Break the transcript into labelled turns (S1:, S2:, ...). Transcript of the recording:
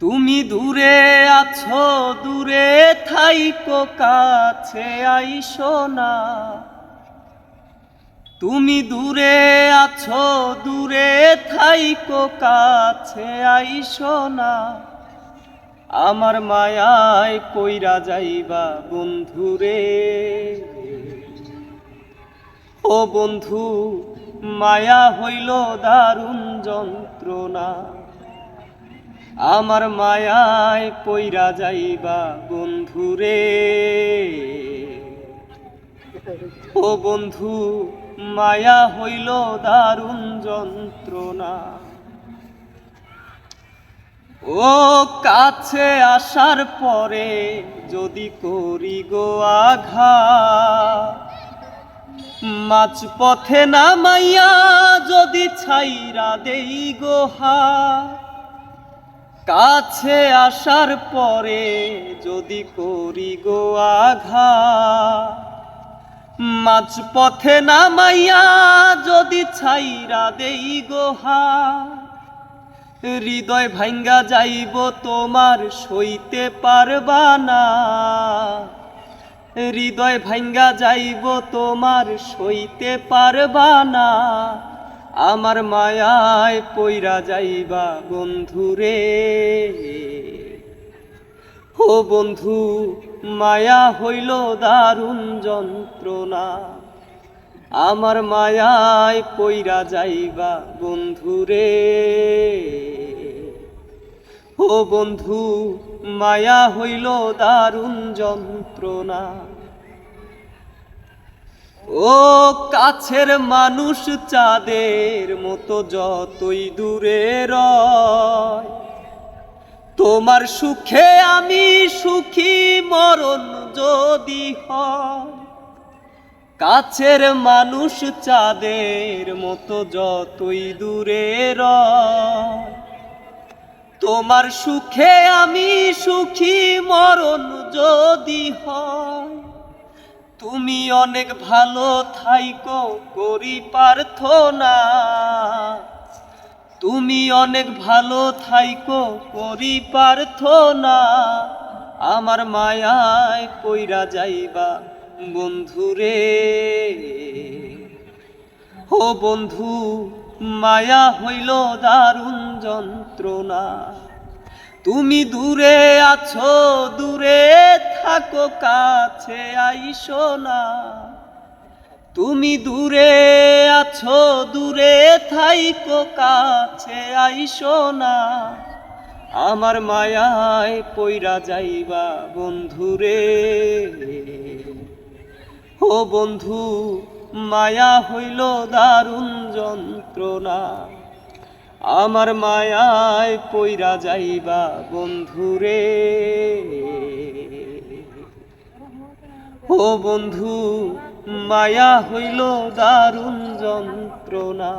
S1: তুমি দূরে আছো, দূরে থাইকো, কাছে আইসো না। তুমি দূরে আছো, দূরে থাইকো, কাছে আইসো না। আমার মায়ায় পইরা যাইবা বন্ধুরে। ও বন্ধু, মায়া হইল দারুণ যন্ত্রণা। আমার মায়ায় পইরা যাইবা বন্ধুরে। ও বন্ধু, মায়া হইল দারুণ যন্ত্রণা। ও কাছে আসার পরে যদি করি গো আঘা মাছ পথে নামাইয়া যদি ছাইরা দেই গোহা কাছে আসার পরে যদি করি গো আঘা মাছ পথে নামাইয়া যদি ছাইরা দেই গোহা হৃদয় ভাঙ্গা যাইব তোমার সইতে পারবা না। হৃদয় ভাঙ্গা যাইব তোমার সইতে পারবা না। আমার মায়ায় পইরা যাইবা বন্ধুরে। ও বন্ধু, মায়া হইল দারুণ যন্ত্রণা। আমার মায়ায় পইরা যাইবা বন্ধুরে। ও বন্ধু, মায়া হইল দারুণ যন্ত্রণা। ও কাছের মানুষ চাঁদের মতো যতই দূরে তোমার সুখে আমি সুখী মরণ যদি হয়। কাছের মানুষ চাঁদের মতো যতই দূরে তোমার সুখে আমি সুখী মরণ যদি হয়। তুমি অনেক ভালো থাইকো, করি প্রার্থনা। তুমি অনেক ভালো থাইকো, করি প্রার্থনা। আমার মায়ায় পইরা যাইবা বন্ধুরে। ও বন্ধু, মায়া হইল দারুণ যন্ত্রণা। তুমি দূরে আছো, দূরে থাকো, কাছে আইসো না। তুমি দূরে আছো, দূরে থাইকো, কাছে আইসো না। আমার মায়ায় পইরা যাইবা বন্ধুরে। ও বন্ধু, মায়া হইল দারুণ যন্ত্রণা। আমার মায়ায় পইরা যাইবা বন্ধুরে। ও বন্ধু মায়া হইল দারুণ যন্ত্রণা।